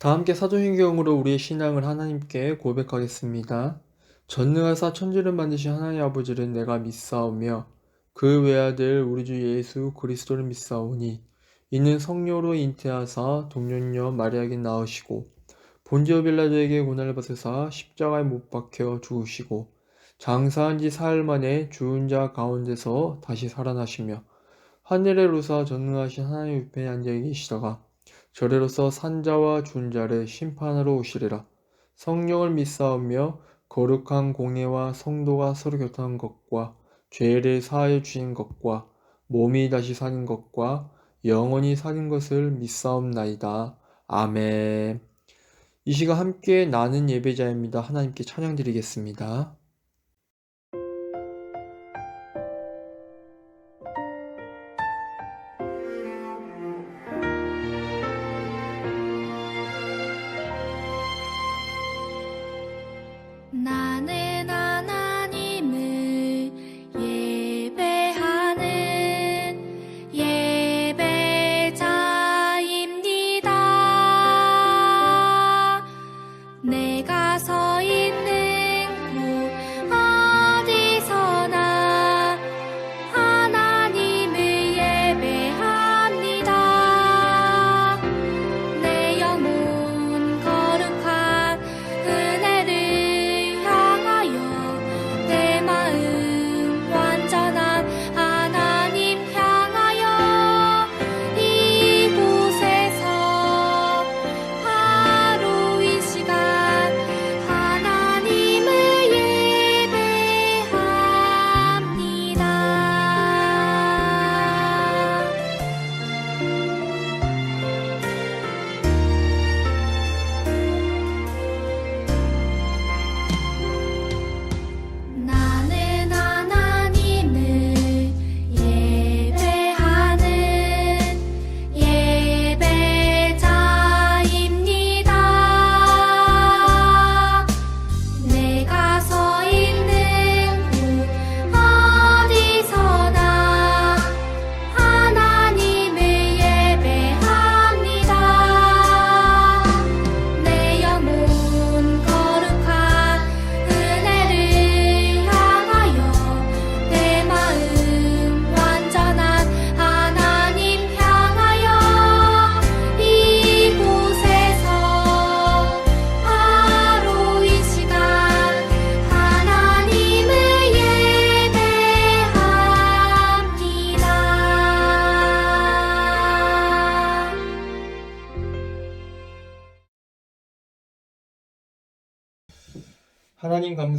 다 함께 사도신경으로 우리의 신앙을 하나님께 고백하겠습니다. 전능하사 천지를 만드신 하나님 아버지를 내가 믿사오며 그 외아들 우리 주 예수 그리스도를 믿사오니 이는 성령으로 잉태하사 동년녀 마리아에게 낳으시고 본디오 빌라도에게 고난을 받으사 십자가에 못 박혀 죽으시고 장사한 지 사흘 만에 죽은 자 가운데서 다시 살아나시며 하늘에 오르사 전능하신 하나님 우편에 앉아 계시다가 저래로서 산자와 준자를 심판하러 오시리라. 성령을 믿사오며 거룩한 공예와 성도가 서로 교통한 것과 죄를 사하여 주신 것과 몸이 다시 사는 것과 영원히 사는 것을 믿사옵나이다. 아멘. 이 시간 함께 나는 예배자입니다. 하나님께 찬양 드리겠습니다.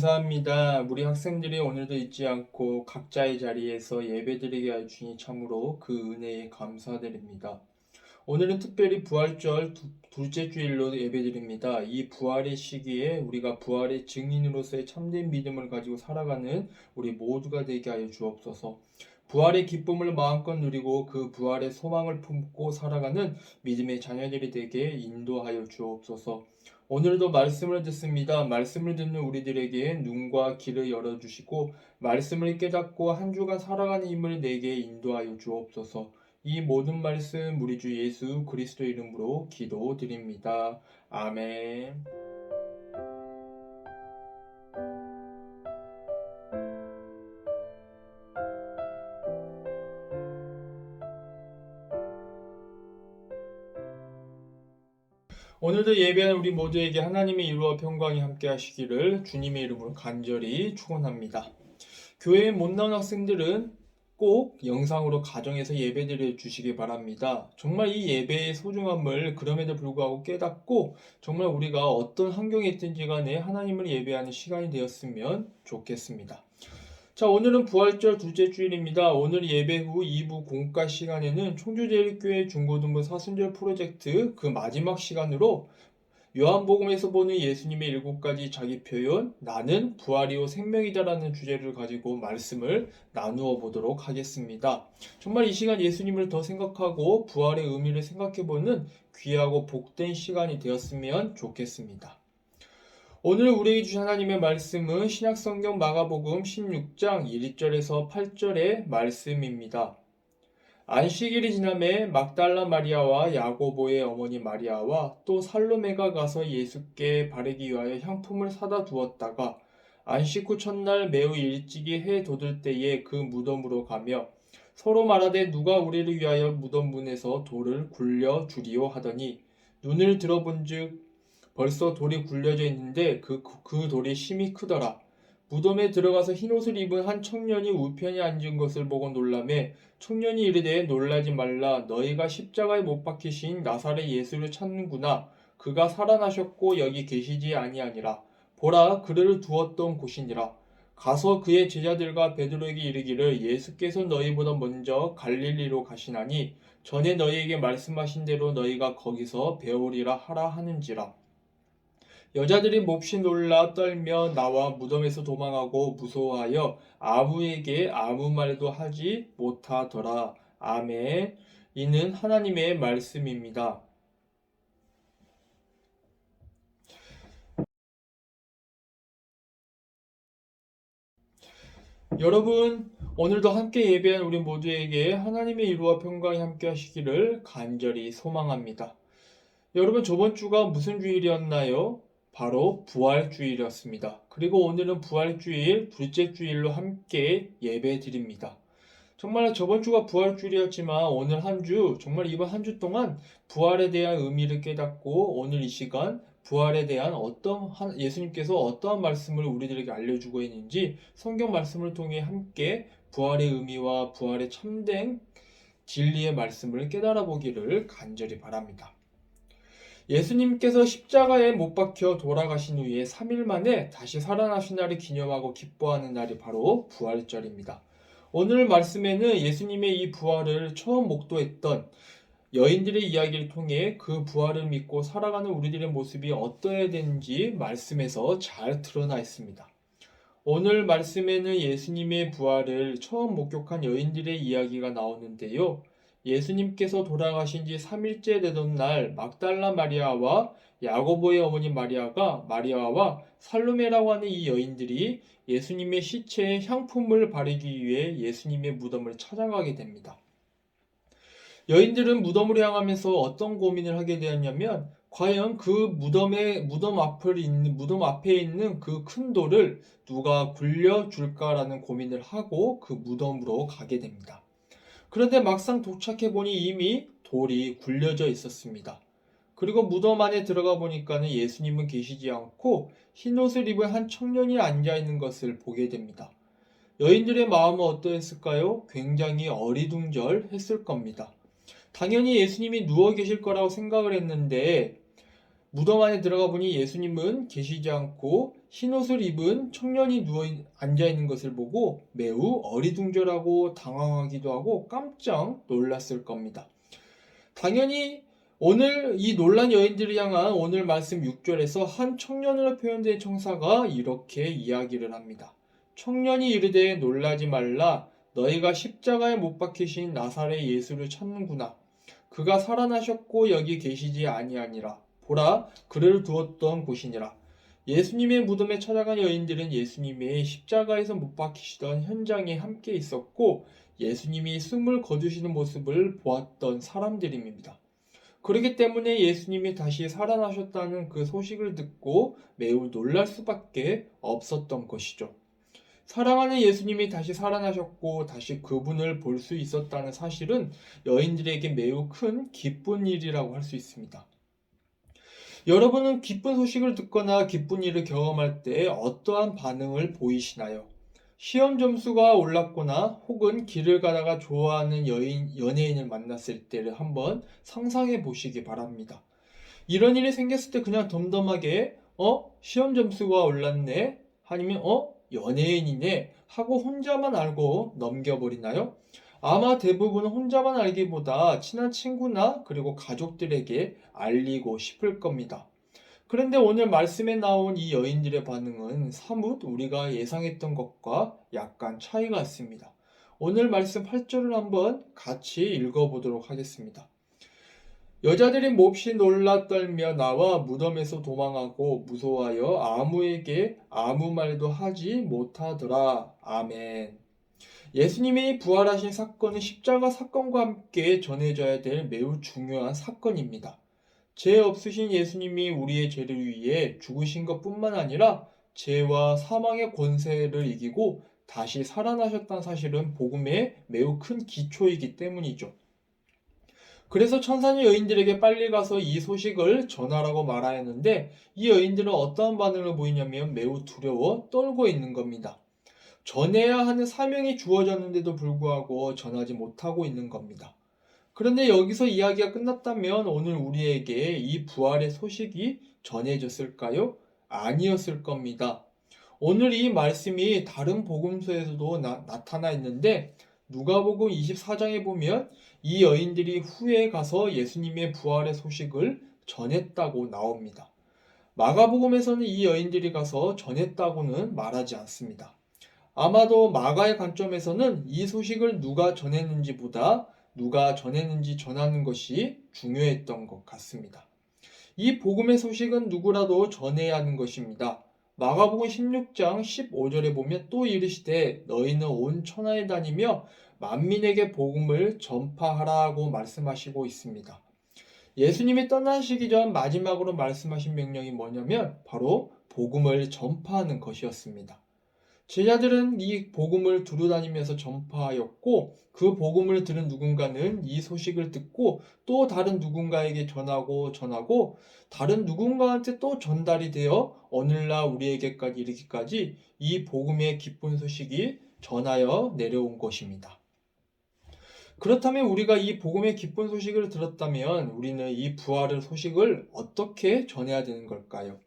감사합니다. 우리 학생들이 오늘도 잊지 않고 각자의 자리에서 예배드리게 해 주니 참으로 그 은혜에 감사드립니다. 오늘은 특별히 부활절 두, 둘째 주일로 예배드립니다. 이 부활의 시기에 우리가 부활의 증인으로서의 참된 믿음을 가지고 살아가는 우리 모두가 되게 하여 주옵소서. 부활의 기쁨을 마음껏 누리고 그 부활의 소망을 품고 살아가는 믿음의 자녀들이 되게 인도하여 주옵소서. 오늘도 말씀을 듣습니다. 말씀을 듣는 우리들에게 눈과 귀를 열어주시고 말씀을 깨닫고 한 주간 살아가는 힘을 내게 인도하여 주옵소서. 이 모든 말씀 우리 주 예수 그리스도 이름으로 기도드립니다. 아멘. 오늘도 예배하는 우리 모두에게 하나님의 이루어 평강이 함께 하시기를 주님의 이름으로 간절히 축원합니다. 교회에 못 나온 학생들은 꼭 영상으로 가정에서 예배드려 주시기 바랍니다. 정말 이 예배의 소중함을 그럼에도 불구하고 깨닫고 정말 우리가 어떤 환경에 있든지 간에 하나님을 예배하는 시간이 되었으면 좋겠습니다. 자, 오늘은 부활절 둘째 주일입니다. 오늘 예배 후 2부 공과 시간에는 청주제일교회 중고등부 사순절 프로젝트 그 마지막 시간으로 요한복음에서 보는 예수님의 일곱 가지 자기 표현, 나는 부활이요 생명이다라는 주제를 가지고 말씀을 나누어 보도록 하겠습니다. 정말 이 시간 예수님을 더 생각하고 부활의 의미를 생각해 보는 귀하고 복된 시간이 되었으면 좋겠습니다. 오늘 우리에게 주신 하나님의 말씀은 신약성경 마가복음 16장 1절에서 8절의 말씀입니다. 안식일이 지남에 막달라 마리아와 야고보의 어머니 마리아와 또 살로메가 가서 예수께 바르기 위하여 향품을 사다 두었다가 안식 후 첫날 매우 일찍이 해 돋을 때에 그 무덤으로 가며 서로 말하되 누가 우리를 위하여 무덤 문에서 돌을 굴려 주리오 하더니 눈을 들어본즉 벌써 돌이 굴려져 있는데 그, 그 돌이 심히 크더라. 무덤에 들어가서 흰옷을 입은 한 청년이 우편에 앉은 것을 보고 놀라매 청년이 이르되 놀라지 말라. 너희가 십자가에 못 박히신 나사렛 예수를 찾는구나. 그가 살아나셨고 여기 계시지 아니하니라. 보라 그를 두었던 곳이니라. 가서 그의 제자들과 베드로에게 이르기를 예수께서 너희보다 먼저 갈릴리로 가시나니 전에 너희에게 말씀하신 대로 너희가 거기서 배우리라 하라 하는지라 여자들이 몹시 놀라 떨며 나와 무덤에서 도망하고 무서워하여 아무에게 아무 말도 하지 못하더라. 아멘. 이는 하나님의 말씀입니다. 여러분, 오늘도 함께 예배한 우리 모두에게 하나님의 이루와 평강이 함께 하시기를 간절히 소망합니다. 여러분, 저번 주가 무슨 주일이었나요? 바로 부활주일이었습니다. 그리고 오늘은 부활주일, 둘째 주일로 함께 예배 드립니다. 정말 저번 주가 부활주일이었지만 오늘 한 주, 정말 이번 한 주 동안 부활에 대한 의미를 깨닫고 오늘 이 시간 부활에 대한 어떤 한- 예수님께서 어떠한 말씀을 우리들에게 알려주고 있는지 성경 말씀을 통해 함께 부활의 의미와 부활의 참된 진리의 말씀을 깨달아 보기를 간절히 바랍니다. 예수님께서 십자가에 못 박혀 돌아가신 후에 3일 만에 다시 살아나신 날을 기념하고 기뻐하는 날이 바로 부활절입니다. 오늘 말씀에는 예수님의 이 부활을 처음 목도했던 여인들의 이야기를 통해 그 부활을 믿고 살아가는 우리들의 모습이 어떠해야 되는지 말씀에서 잘 드러나 있습니다. 오늘 말씀에는 예수님의 부활을 처음 목격한 여인들의 이야기가 나오는데요. 예수님께서 돌아가신 지 3일째 되던 날 막달라 마리아와 야고보의 어머니 마리아가 마리아와 살로메라고 하는 이 여인들이 예수님의 시체에 향품을 바르기 위해 예수님의 무덤을 찾아가게 됩니다. 여인들은 무덤으로 향하면서 어떤 고민을 하게 되었냐면 과연 그 무덤의 무덤 앞을 있는 무덤 앞에 있는 그 큰 돌을 누가 굴려 줄까라는 고민을 하고 그 무덤으로 가게 됩니다. 그런데 막상 도착해 보니 이미 돌이 굴려져 있었습니다. 그리고 무덤 안에 들어가 보니까는 예수님은 계시지 않고 흰 옷을 입은 한 청년이 앉아 있는 것을 보게 됩니다. 여인들의 마음은 어떠했을까요? 굉장히 어리둥절했을 겁니다. 당연히 예수님이 누워 계실 거라고 생각을 했는데 무덤 안에 들어가 보니 예수님은 계시지 않고 흰 옷을 입은 청년이 누워 있- 앉아 있는 것을 보고 매우 어리둥절하고 당황하기도 하고 깜짝 놀랐을 겁니다. 당연히 오늘 이 놀란 여인들을 향한 오늘 말씀 6절에서 한 청년으로 표현된 청사가 이렇게 이야기를 합니다. 청년이 이르되 놀라지 말라 너희가 십자가에 못 박히신 나사렛 예수를 찾는구나. 그가 살아나셨고 여기 계시지 아니하니라. 보라 그를 두었던 곳이니라. 예수님의 무덤에 찾아간 여인들은 예수님의 십자가에서 못 박히시던 현장에 함께 있었고 예수님이 숨을 거두시는 모습을 보았던 사람들입니다. 그렇기 때문에 예수님이 다시 살아나셨다는 그 소식을 듣고 매우 놀랄 수밖에 없었던 것이죠. 사랑하는 예수님이 다시 살아나셨고 다시 그분을 볼 수 있었다는 사실은 여인들에게 매우 큰 기쁜 일이라고 할 수 있습니다. 여러분은 기쁜 소식을 듣거나 기쁜 일을 경험할 때 어떠한 반응을 보이시나요? 시험 점수가 올랐거나 혹은 길을 가다가 좋아하는 여인, 연예인을 만났을 때를 한번 상상해 보시기 바랍니다. 이런 일이 생겼을 때 그냥 덤덤하게, 어? 시험 점수가 올랐네? 아니면, 어? 연예인이네? 하고 혼자만 알고 넘겨버리나요? 아마 대부분은 혼자만 알기보다 친한 친구나 그리고 가족들에게 알리고 싶을 겁니다. 그런데 오늘 말씀에 나온 이 여인들의 반응은 사뭇 우리가 예상했던 것과 약간 차이가 있습니다. 오늘 말씀 8절을 한번 같이 읽어보도록 하겠습니다. 여자들이 몹시 놀라 떨며 나와 무덤에서 도망하고 무서워하여 아무에게 아무 말도 하지 못하더라. 아멘. 예수님이 부활하신 사건은 십자가 사건과 함께 전해져야 될 매우 중요한 사건입니다. 죄 없으신 예수님이 우리의 죄를 위해 죽으신 것 뿐만 아니라 죄와 사망의 권세를 이기고 다시 살아나셨다는 사실은 복음의 매우 큰 기초이기 때문이죠. 그래서 천사는 여인들에게 빨리 가서 이 소식을 전하라고 말하였는데 이 여인들은 어떠한 반응을 보이냐면 매우 두려워 떨고 있는 겁니다. 전해야 하는 사명이 주어졌는데도 불구하고 전하지 못하고 있는 겁니다. 그런데 여기서 이야기가 끝났다면 오늘 우리에게 이 부활의 소식이 전해졌을까요? 아니었을 겁니다. 오늘 이 말씀이 다른 복음서에서도 나, 나타나 있는데 누가복음 24장에 보면 이 여인들이 후에 가서 예수님의 부활의 소식을 전했다고 나옵니다. 마가복음에서는 이 여인들이 가서 전했다고는 말하지 않습니다. 아마도 마가의 관점에서는 이 소식을 누가 전했는지보다 누가 전했는지 전하는 것이 중요했던 것 같습니다. 이 복음의 소식은 누구라도 전해야 하는 것입니다. 마가복음 16장 15절에 보면 또 이르시되 너희는 온 천하에 다니며 만민에게 복음을 전파하라고 말씀하시고 있습니다. 예수님이 떠나시기 전 마지막으로 말씀하신 명령이 뭐냐면 바로 복음을 전파하는 것이었습니다. 제자들은 이 복음을 두루 다니면서 전파하였고 그 복음을 들은 누군가는 이 소식을 듣고 또 다른 누군가에게 전하고 전하고 다른 누군가한테 또 전달이 되어 오늘날 우리에게까지 이르기까지 이 복음의 기쁜 소식이 전하여 내려온 것입니다. 그렇다면 우리가 이 복음의 기쁜 소식을 들었다면 우리는 이 부활의 소식을 어떻게 전해야 되는 걸까요?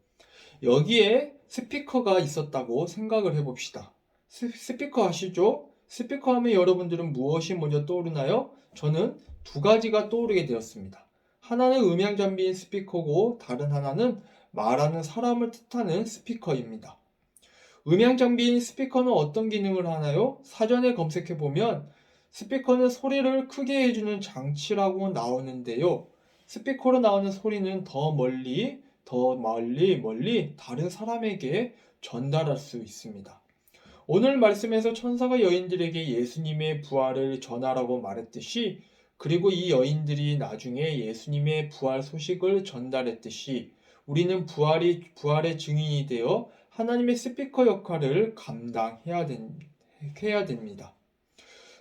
여기에 스피커가 있었다고 생각을 해봅시다. 스, 스피커 아시죠? 스피커 하면 여러분들은 무엇이 먼저 떠오르나요? 저는 두 가지가 떠오르게 되었습니다. 하나는 음향 장비인 스피커고 다른 하나는 말하는 사람을 뜻하는 스피커입니다. 음향 장비인 스피커는 어떤 기능을 하나요? 사전에 검색해 보면 스피커는 소리를 크게 해주는 장치라고 나오는데요. 스피커로 나오는 소리는 더 멀리, 더 멀리, 멀리 다른 사람에게 전달할 수 있습니다. 오늘 말씀에서 천사가 여인들에게 예수님의 부활을 전하라고 말했듯이 그리고 이 여인들이 나중에 예수님의 부활 소식을 전달했듯이 우리는 부활이, 부활의 증인이 되어 하나님의 스피커 역할을 감당해야 된, 해야 됩니다.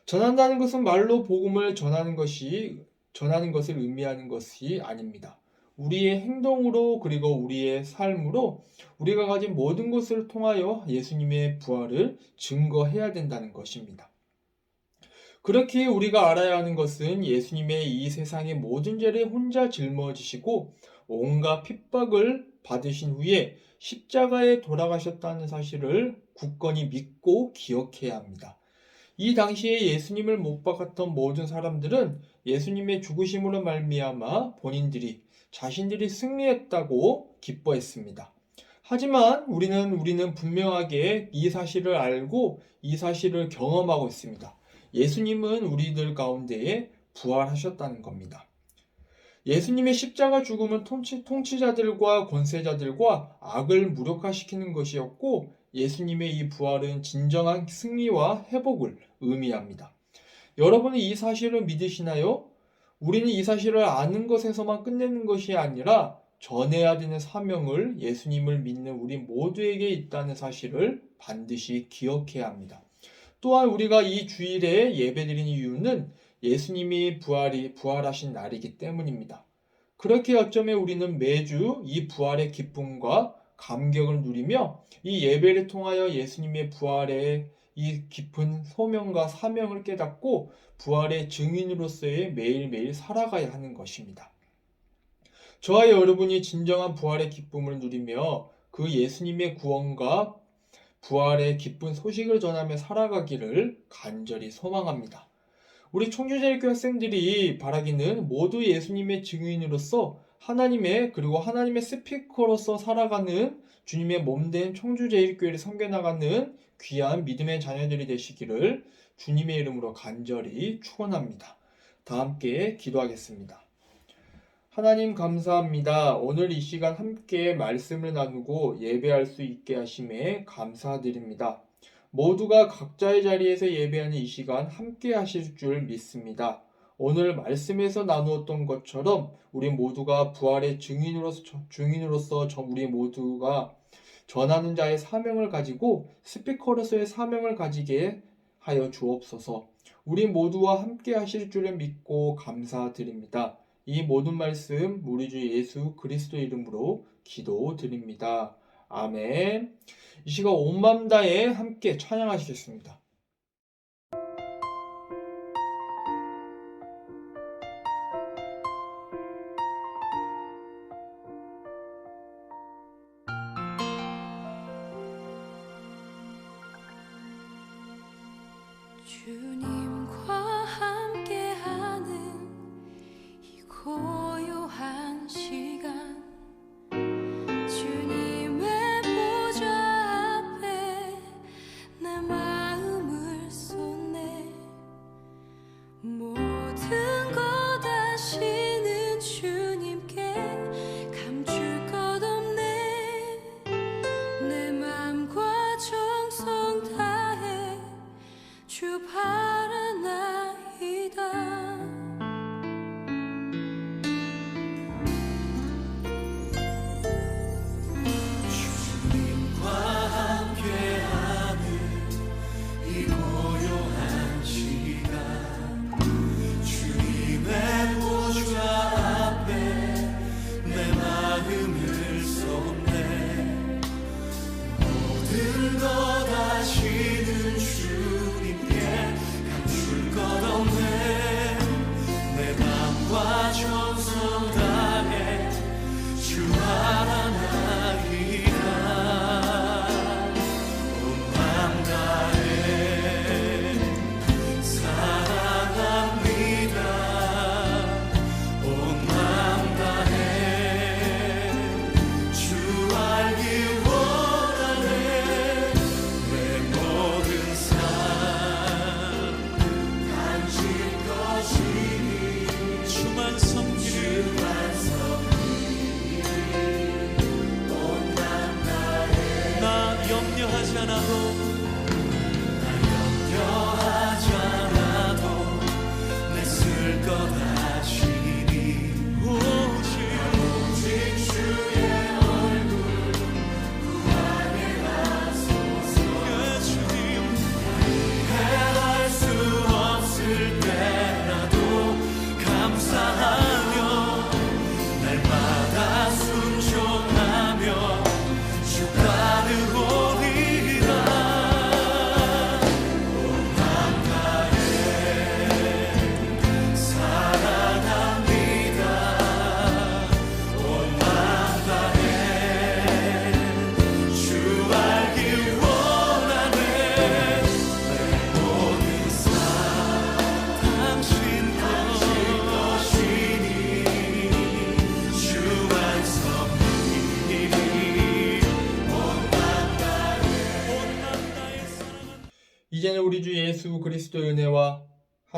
전한다는 것은 말로 복음을 전하는 것이 전하는 것을 의미하는 것이 아닙니다. 우리의 행동으로 그리고 우리의 삶으로 우리가 가진 모든 것을 통하여 예수님의 부활을 증거해야 된다는 것입니다. 그렇게 우리가 알아야 하는 것은 예수님의 이 세상의 모든 죄를 혼자 짊어지시고 온갖 핍박을 받으신 후에 십자가에 돌아가셨다는 사실을 굳건히 믿고 기억해야 합니다. 이 당시에 예수님을 못 박았던 모든 사람들은 예수님의 죽으심으로 말미암아 본인들이 자신들이 승리했다고 기뻐했습니다. 하지만 우리는 우리는 분명하게 이 사실을 알고 이 사실을 경험하고 있습니다. 예수님은 우리들 가운데에 부활하셨다는 겁니다. 예수님의 십자가 죽음은 통치, 통치자들과 권세자들과 악을 무력화시키는 것이었고 예수님의 이 부활은 진정한 승리와 회복을 의미합니다. 여러분은 이 사실을 믿으시나요? 우리는 이 사실을 아는 것에서만 끝내는 것이 아니라 전해야 되는 사명을 예수님을 믿는 우리 모두에게 있다는 사실을 반드시 기억해야 합니다. 또한 우리가 이 주일에 예배드리는 이유는 예수님이 부활이 부활하신 날이기 때문입니다. 그렇게 어쩌면 우리는 매주 이 부활의 기쁨과 감격을 누리며 이 예배를 통하여 예수님의 부활의 이 깊은 소명과 사명을 깨닫고 부활의 증인으로서의 매일매일 살아가야 하는 것입니다. 저와 여러분이 진정한 부활의 기쁨을 누리며 그 예수님의 구원과 부활의 기쁜 소식을 전하며 살아가기를 간절히 소망합니다. 우리 청주제일교 학생들이 바라기는 모두 예수님의 증인으로서 하나님의 그리고 하나님의 스피커로서 살아가는 주님의 몸된 청주제일교회를 섬겨나가는 귀한 믿음의 자녀들이 되시기를 주님의 이름으로 간절히 축원합니다. 다 함께 기도하겠습니다. 하나님 감사합니다. 오늘 이 시간 함께 말씀을 나누고 예배할 수 있게 하심에 감사드립니다. 모두가 각자의 자리에서 예배하는 이 시간 함께 하실 줄 믿습니다. 오늘 말씀에서 나누었던 것처럼 우리 모두가 부활의 증인으로서 증인으로서 저- 우리 모두가 전하는 자의 사명을 가지고 스피커로서의 사명을 가지게 하여 주옵소서. 우리 모두와 함께 하실 줄을 믿고 감사드립니다. 이 모든 말씀 우리 주 예수 그리스도 이름으로 기도드립니다. 아멘. 이 시간 온 마음 다해 함께 찬양하시겠습니다. 주님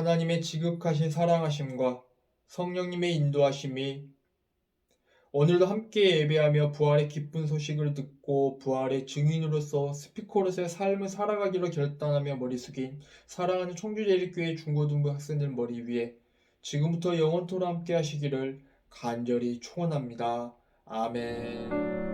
하나님의 지극하신 사랑하심과 성령님의 인도하심이 오늘도 함께 예배하며 부활의 기쁜 소식을 듣고 부활의 증인으로서 스피커로서의 삶을 살아가기로 결단하며 머리 숙인 사랑하는 청주제일교회 중고등부 학생들 머리 위에 지금부터 영원토록 함께 하시기를 간절히 축원합니다. 아멘.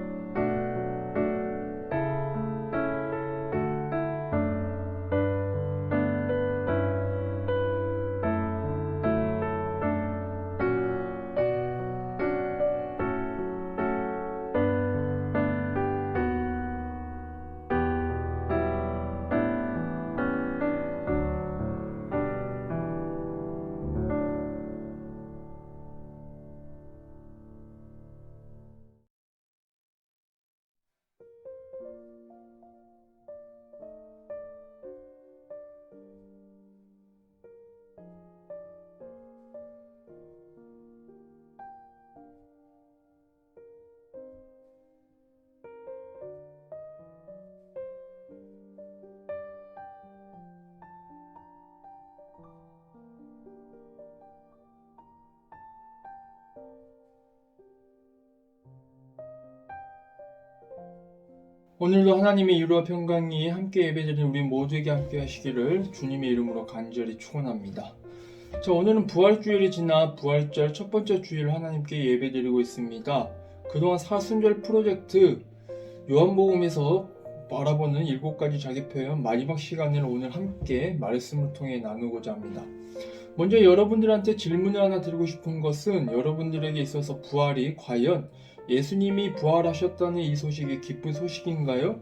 오늘도 하나님의 이루와 평강이 함께 예배드리는 우리 모두에게 함께 하시기를 주님의 이름으로 간절히 축원합니다. 자, 오늘은 부활주일이 지나 부활절 첫 번째 주일 하나님께 예배드리고 있습니다. 그동안 사순절 프로젝트 요한복음에서 바라보는 일곱 가지 자기 표현 마지막 시간을 오늘 함께 말씀을 통해 나누고자 합니다. 먼저 여러분들한테 질문을 하나 드리고 싶은 것은 여러분들에게 있어서 부활이 과연 예수님이 부활하셨다는 이 소식이 기쁜 소식인가요?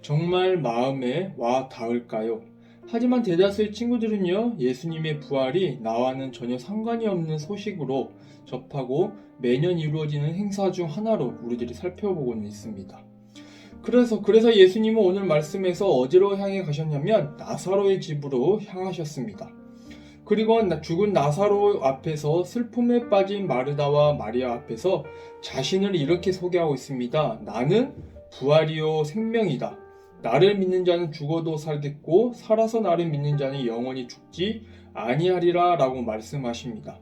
정말 마음에 와 닿을까요? 하지만 대다수의 친구들은요, 예수님의 부활이 나와는 전혀 상관이 없는 소식으로 접하고 매년 이루어지는 행사 중 하나로 우리들이 살펴보고는 있습니다. 그래서, 그래서 예수님은 오늘 말씀에서 어디로 향해 가셨냐면 나사로의 집으로 향하셨습니다. 그리고 나- 죽은 나사로 앞에서 슬픔에 빠진 마르다와 마리아 앞에서 자신을 이렇게 소개하고 있습니다. 나는 부활이요 생명이다. 나를 믿는 자는 죽어도 살겠고 살아서 나를 믿는 자는 영원히 죽지 아니하리라라고 말씀하십니다.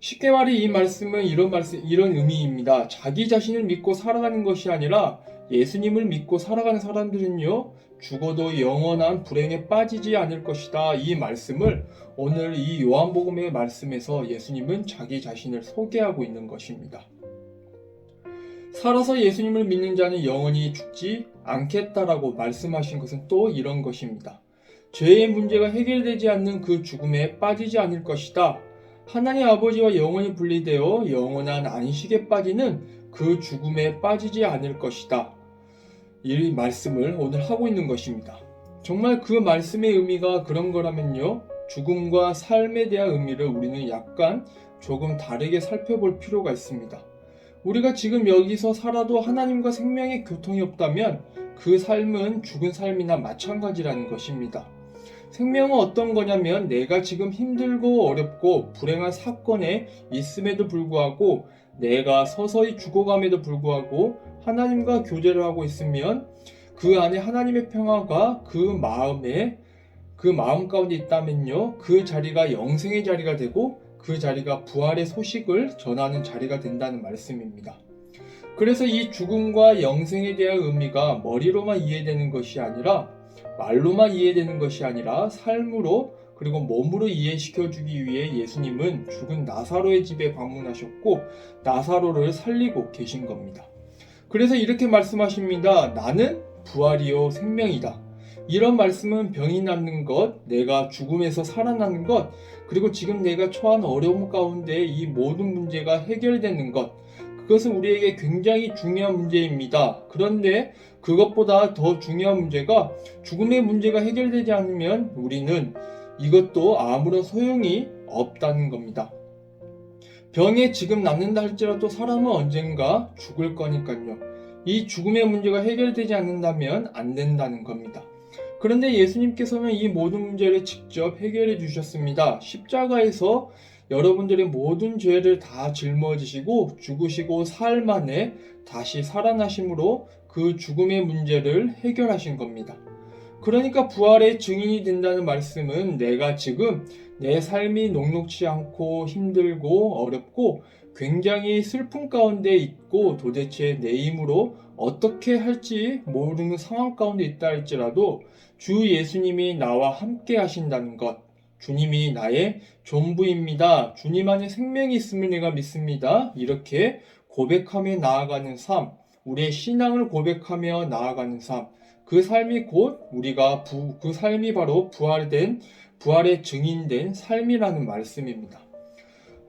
쉽게 말해 이 말씀은 이런 말씀 이런 의미입니다. 자기 자신을 믿고 살아가는 것이 아니라 예수님을 믿고 살아가는 사람들은요 죽어도 영원한 불행에 빠지지 않을 것이다. 이 말씀을 오늘 이 요한복음의 말씀에서 예수님은 자기 자신을 소개하고 있는 것입니다. 살아서 예수님을 믿는 자는 영원히 죽지 않겠다라고 말씀하신 것은 또 이런 것입니다. 죄의 문제가 해결되지 않는 그 죽음에 빠지지 않을 것이다. 하나님 아버지와 영원히 분리되어 영원한 안식에 빠지는 그 죽음에 빠지지 않을 것이다. 이 말씀을 오늘 하고 있는 것입니다. 정말 그 말씀의 의미가 그런 거라면요. 죽음과 삶에 대한 의미를 우리는 약간 조금 다르게 살펴볼 필요가 있습니다. 우리가 지금 여기서 살아도 하나님과 생명의 교통이 없다면 그 삶은 죽은 삶이나 마찬가지라는 것입니다. 생명은 어떤 거냐면 내가 지금 힘들고 어렵고 불행한 사건에 있음에도 불구하고 내가 서서히 죽어감에도 불구하고 하나님과 교제를 하고 있으면 그 안에 하나님의 평화가 그 마음에 그 마음 가운데 있다면요 그 자리가 영생의 자리가 되고 그 자리가 부활의 소식을 전하는 자리가 된다는 말씀입니다. 그래서 이 죽음과 영생에 대한 의미가 머리로만 이해되는 것이 아니라 말로만 이해되는 것이 아니라 삶으로 그리고 몸으로 이해시켜 주기 위해 예수님은 죽은 나사로의 집에 방문하셨고 나사로를 살리고 계신 겁니다. 그래서 이렇게 말씀하십니다. 나는 부활이요 생명이다. 이런 말씀은 병이 낫는 것, 내가 죽음에서 살아나는 것, 그리고 지금 내가 처한 어려움 가운데 이 모든 문제가 해결되는 것, 그것은 우리에게 굉장히 중요한 문제입니다. 그런데 그것보다 더 중요한 문제가 죽음의 문제가 해결되지 않으면 우리는 이것도 아무런 소용이 없다는 겁니다. 병에 지금 낫는다 할지라도 사람은 언젠가 죽을 거니까요. 이 죽음의 문제가 해결되지 않는다면 안 된다는 겁니다. 그런데 예수님께서는 이 모든 문제를 직접 해결해 주셨습니다. 십자가에서 여러분들의 모든 죄를 다 짊어지시고 죽으시고 사흘 만에 다시 살아나심으로 그 죽음의 문제를 해결하신 겁니다. 그러니까 부활의 증인이 된다는 말씀은 내가 지금 내 삶이 녹록치 않고 힘들고 어렵고 굉장히 슬픔 가운데 있고 도대체 내 힘으로 어떻게 할지 모르는 상황 가운데 있다 할지라도 주 예수님이 나와 함께 하신다는 것, 주님이 나의 전부입니다. 주님 안에 생명이 있음을 내가 믿습니다. 이렇게 고백하며 나아가는 삶, 우리의 신앙을 고백하며 나아가는 삶, 그 삶이 곧 우리가 부, 그 삶이 바로 부활된 부활의 증인된 삶이라는 말씀입니다.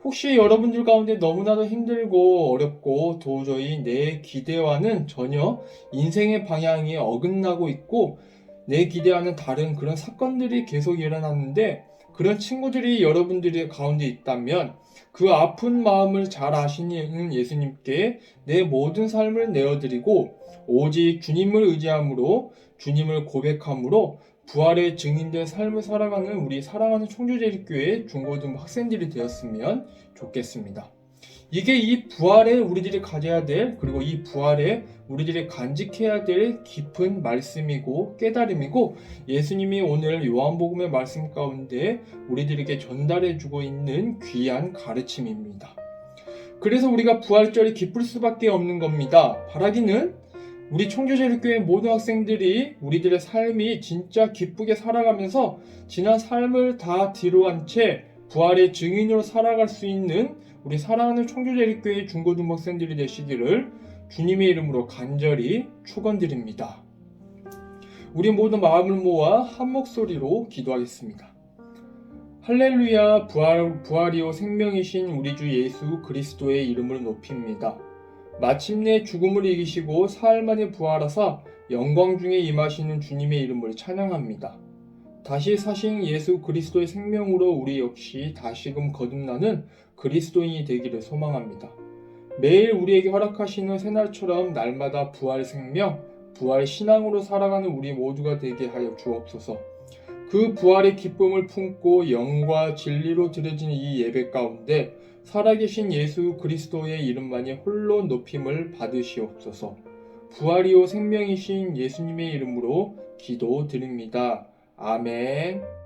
혹시 여러분들 가운데 너무나도 힘들고 어렵고 도저히 내 기대와는 전혀 인생의 방향이 어긋나고 있고 내 기대와는 다른 그런 사건들이 계속 일어났는데 그런 친구들이 여러분들의 가운데 있다면 그 아픈 마음을 잘 아시는 예수님께 내 모든 삶을 내어드리고 오직 주님을 의지함으로 주님을 고백함으로 부활의 증인된 삶을 살아가는 우리 사랑하는 청주제일교회 중고등 학생들이 되었으면 좋겠습니다. 이게 이 부활에 우리들이 가져야 될 그리고 이 부활에 우리들이 간직해야 될 깊은 말씀이고 깨달음이고 예수님이 오늘 요한복음의 말씀 가운데 우리들에게 전달해 주고 있는 귀한 가르침입니다. 그래서 우리가 부활절이 기쁠 수밖에 없는 겁니다. 바라기는 우리 청주제일교회 모든 학생들이 우리들의 삶이 진짜 기쁘게 살아가면서 지난 삶을 다 뒤로한 채 부활의 증인으로 살아갈 수 있는 우리 사랑하는 청주제일교회 중고등학생들이 되시기를 주님의 이름으로 간절히 축원드립니다. 우리 모두 마음을 모아 한 목소리로 기도하겠습니다. 할렐루야 부활, 부활이요 생명이신 우리 주 예수 그리스도의 이름을 높입니다. 마침내 죽음을 이기시고 사흘 만에 부활하사 영광 중에 임하시는 주님의 이름을 찬양합니다. 다시 사신 예수 그리스도의 생명으로 우리 역시 다시금 거듭나는 그리스도인이 되기를 소망합니다. 매일 우리에게 허락하시는 새날처럼 날마다 부활 생명, 부활 신앙으로 살아가는 우리 모두가 되게 하여 주옵소서. 그 부활의 기쁨을 품고 영과 진리로 드려진 이 예배 가운데 살아계신 예수 그리스도의 이름만이 홀로 높임을 받으시옵소서. 부활이요 생명이신 예수님의 이름으로 기도드립니다. 아멘.